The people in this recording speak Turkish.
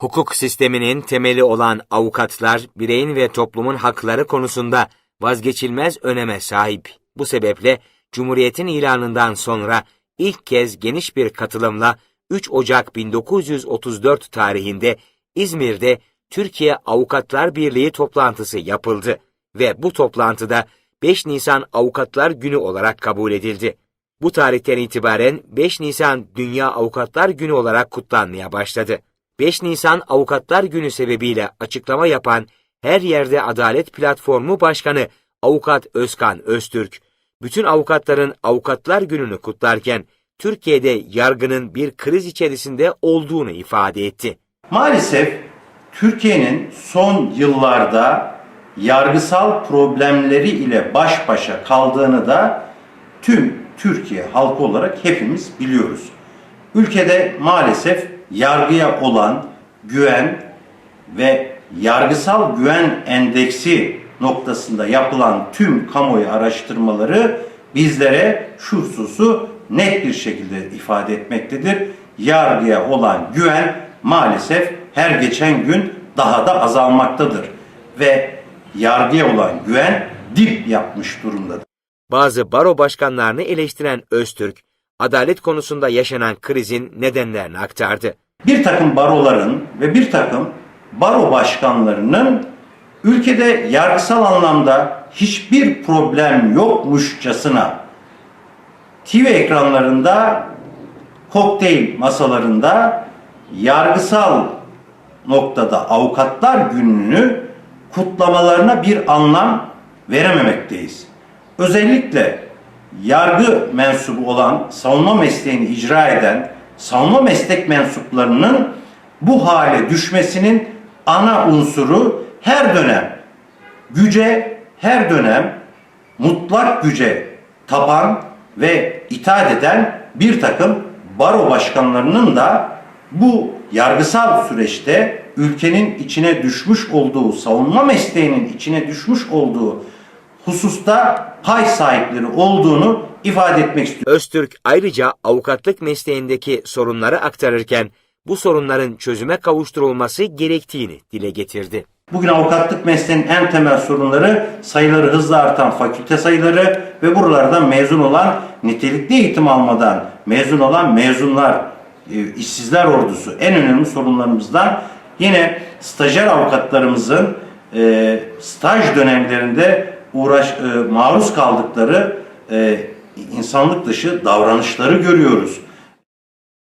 Hukuk sisteminin temeli olan avukatlar, bireyin ve toplumun hakları konusunda vazgeçilmez öneme sahip. Bu sebeple Cumhuriyet'in ilanından sonra ilk kez geniş bir katılımla 3 Ocak 1934 tarihinde İzmir'de Türkiye Avukatlar Birliği toplantısı yapıldı ve bu toplantıda 5 Nisan Avukatlar Günü olarak kabul edildi. Bu tarihten itibaren 5 Nisan Dünya Avukatlar Günü olarak kutlanmaya başladı. 5 Nisan Avukatlar Günü sebebiyle açıklama yapan Her Yerde Adalet Platformu Başkanı Avukat Özkan Öztürk, bütün avukatların Avukatlar Günü'nü kutlarken Türkiye'de yargının bir kriz içerisinde olduğunu ifade etti. Maalesef Türkiye'nin son yıllarda yargısal problemleri ile baş başa kaldığını da tüm Türkiye halkı olarak hepimiz biliyoruz. Ülkede maalesef yargıya olan güven ve yargısal güven endeksi noktasında yapılan tüm kamuoyu araştırmaları bizlere şu hususu net bir şekilde ifade etmektedir. Yargıya olan güven maalesef her geçen gün daha da azalmaktadır ve yargıya olan güven dip yapmış durumdadır. Bazı baro başkanlarını eleştiren Öztürk, adalet konusunda yaşanan krizin nedenlerini aktardı. bir takım baroların ve bir takım baro başkanlarının ülkede yargısal anlamda hiçbir problem yokmuşçasına TV ekranlarında, kokteyl masalarında yargısal noktada avukatlar gününü kutlamalarına bir anlam verememekteyiz. Özellikle yargı mensubu olan, savunma mesleğini icra eden savunma meslek mensuplarının bu hale düşmesinin ana unsuru her dönem güce, her dönem mutlak güce tapan ve itaat eden bir takım baro başkanlarının da bu yargısal süreçte ülkenin içine düşmüş olduğu, savunma mesleğinin içine düşmüş olduğu hususta pay sahipleri olduğunu ifade etmek istiyorum. Öztürk ayrıca avukatlık mesleğindeki sorunları aktarırken bu sorunların çözüme kavuşturulması gerektiğini dile getirdi. Bugün avukatlık mesleğinin en temel sorunları sayıları hızla artan fakülte sayıları ve buralardan mezun olan nitelikli eğitim almadan mezun olan mezunlar, e, işsizler ordusu en önemli sorunlarımızdan yine stajyer avukatlarımızın e, staj dönemlerinde uğraş e, maruz kaldıkları e, insanlık dışı davranışları görüyoruz.